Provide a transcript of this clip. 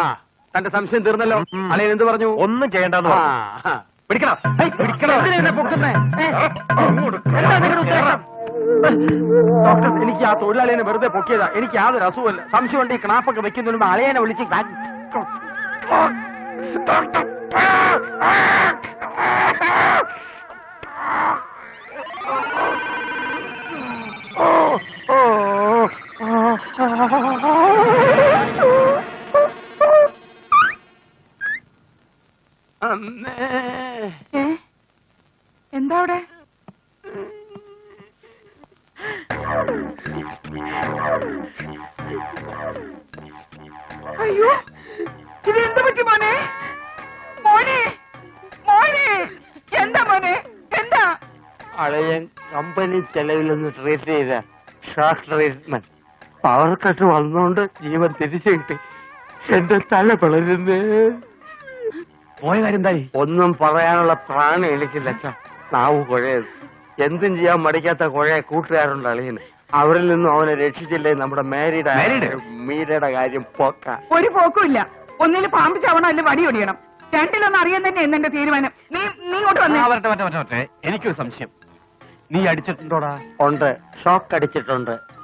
ആ തന്റെ സംശയം തീർന്നല്ലോ. അളിയൻ എന്ത് പറഞ്ഞു? ഒന്നും ചെയ്യണ്ടെന്ന്. പിടിക്കണം. പിടിക്കണം? ഡോക്ടർ എനിക്ക് ആ തൊഴിലാളിയെ വെറുതെ പൊക്കിയതാ. എനിക്ക് യാതൊരു അസുഖമല്ല സംശയം ഉണ്ട് ഈ ക്ലാപ്പൊക്കെ വെക്കുന്നതിന് മുമ്പ് അളിയനെ വിളിച്ച് അമ്മേ ഏ? എന്താ അവിടെ? അയ്യോ ഇത് എന്ത് പറ്റി മോനെ? മോനെ മോനെ എന്താ മോനെ? എന്താ? അളയൻ കമ്പനി ചെലവിൽ നിന്ന് ട്രീറ്റ് ചെയ്ത ഷോക്ക് ട്രീറ്റ്മെന്റ് പവർ കട്ട് വന്നുകൊണ്ട് ജീവൻ തിരിച്ചു കിട്ടി. എന്റെ തല പിളരുന്നേ. പോയ കാര്യം എന്തായി? ഒന്നും പറയാനുള്ള പ്രാണി എനിക്കില്ല അച്ഛാ. നാവ് കുഴയത്. എന്തും ചെയ്യാൻ മടിക്കാത്ത കുഴയെ കൂട്ടുകാരുണ്ട് അളിയന്. അവരിൽ നിന്നും അവനെ രക്ഷിച്ചില്ലേ നമ്മുടെ മേരിയുടെ മേരിയുടെ? മീരയുടെ കാര്യം പോക്ക. ഒരു പോക്കുമില്ല ഒന്നിൽ പാമ്പ് ചവണോ അല്ലെ വടി ഒടിയണം. രണ്ടിലൊന്നും അറിയാൻ തന്നെ എന്നെ തീരുമാനം. നീ നീ ഇങ്ങോട്ട് വന്നേ. ആ, വരട്ടെ വരട്ടെ വരട്ടെ വരട്ടെ. എനിക്കൊരു സംശയം. നീ അടിച്ചിട്ടുണ്ടോടാ? ഉണ്ട്. ഷോക്ക് അടിച്ചിട്ടുണ്ട്.